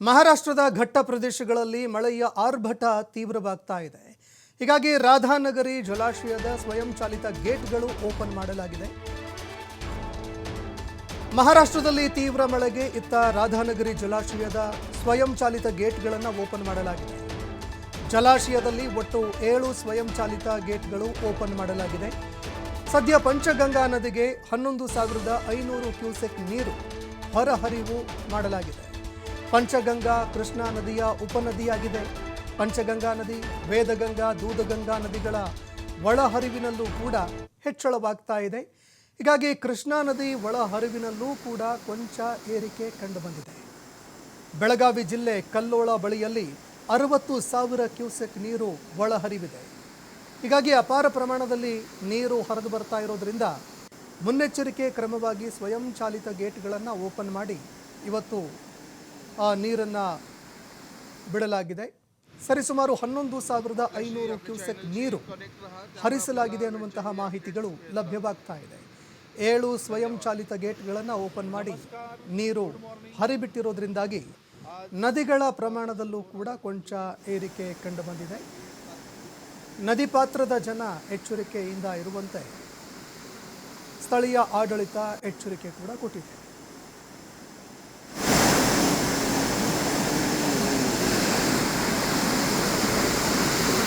ಮಹಾರಾಷ್ಟ್ರದ ಘಟ್ಟ ಪ್ರದೇಶಗಳಲ್ಲಿ ಮಳೆಯ ಆರ್ಭಟ ತೀವ್ರವಾಗ್ತಾ ಇದೆ. ಹೀಗಾಗಿ ರಾಧಾನಗರಿ ಜಲಾಶಯದ ಸ್ವಯಂಚಾಲಿತ ಗೇಟ್ಗಳು ಓಪನ್ ಮಾಡಲಾಗಿದೆ. ಮಹಾರಾಷ್ಟ್ರದಲ್ಲಿ ತೀವ್ರ ಮಳೆಗೆ ಇತ್ತ ರಾಧಾನಗರಿ ಜಲಾಶಯದ ಸ್ವಯಂಚಾಲಿತ ಗೇಟ್ಗಳನ್ನು ಓಪನ್ ಮಾಡಲಾಗಿದೆ. ಜಲಾಶಯದಲ್ಲಿ ಒಟ್ಟು ಏಳು ಸ್ವಯಂಚಾಲಿತ ಗೇಟ್ಗಳು ಓಪನ್ ಮಾಡಲಾಗಿದೆ. ಸದ್ಯ ಪಂಚಗಂಗಾ ನದಿಗೆ ಹನ್ನೊಂದು ಸಾವಿರದ ಐನೂರು ಕ್ಯೂಸೆಕ್ ನೀರು ಹೊರಹರಿವು ಮಾಡಲಾಗಿದೆ. ಪಂಚಗಂಗಾ ಕೃಷ್ಣಾ ನದಿಯ ಉಪನದಿಯಾಗಿದೆ. ಪಂಚಗಂಗಾ ನದಿ, ವೇದಗಂಗಾ, ದೂದಗಂಗಾ ನದಿಗಳ ಒಳಹರಿವಿನಲ್ಲೂ ಕೂಡ ಹೆಚ್ಚಳವಾಗ್ತಾ ಇದೆ. ಹೀಗಾಗಿ ಕೃಷ್ಣಾ ನದಿ ಒಳಹರಿವಿನಲ್ಲೂ ಕೂಡ ಕೊಂಚ ಏರಿಕೆ ಕಂಡುಬಂದಿದೆ. ಬೆಳಗಾವಿ ಜಿಲ್ಲೆ ಕಲ್ಲೋಳ ಬಳಿಯಲ್ಲಿ ಅರವತ್ತು ಸಾವಿರ ಕ್ಯೂಸೆಕ್ ನೀರು ಒಳಹರಿವಿದೆ. ಹೀಗಾಗಿ ಅಪಾರ ಪ್ರಮಾಣದಲ್ಲಿ ನೀರು ಹರಿದು ಬರ್ತಾ ಇರೋದ್ರಿಂದ ಮುನ್ನೆಚ್ಚರಿಕೆ ಕ್ರಮವಾಗಿ ಸ್ವಯಂಚಾಲಿತ ಗೇಟ್ಗಳನ್ನು ಓಪನ್ ಮಾಡಿ ಇವತ್ತು ನೀರನ್ನು ಬಿಡಲಾಗಿದೆ. ಸರಿಸುಮಾರು ಹನ್ನೊಂದು ಸಾವಿರದ ಐನೂರು ಕ್ಯೂಸೆಕ್ ನೀರು ಹರಿಸಲಾಗಿದೆ ಅನ್ನುವಂತಹ ಮಾಹಿತಿಗಳು ಲಭ್ಯವಾಗ್ತಾ ಇದೆ. ಏಳು ಸ್ವಯಂ ಚಾಲಿತ ಗೇಟ್ಗಳನ್ನು ಓಪನ್ ಮಾಡಿ ನೀರು ಹರಿಬಿಟ್ಟಿರೋದ್ರಿಂದಾಗಿ ನದಿಗಳ ಪ್ರಮಾಣದಲ್ಲೂ ಕೂಡ ಕೊಂಚ ಏರಿಕೆ ಕಂಡುಬಂದಿದೆ. ನದಿ ಪಾತ್ರದ ಜನ ಎಚ್ಚರಿಕೆಯಿಂದ ಇರುವಂತೆ ಸ್ಥಳೀಯ ಆಡಳಿತ ಎಚ್ಚರಿಕೆ ಕೂಡ ಕೊಟ್ಟಿದೆ.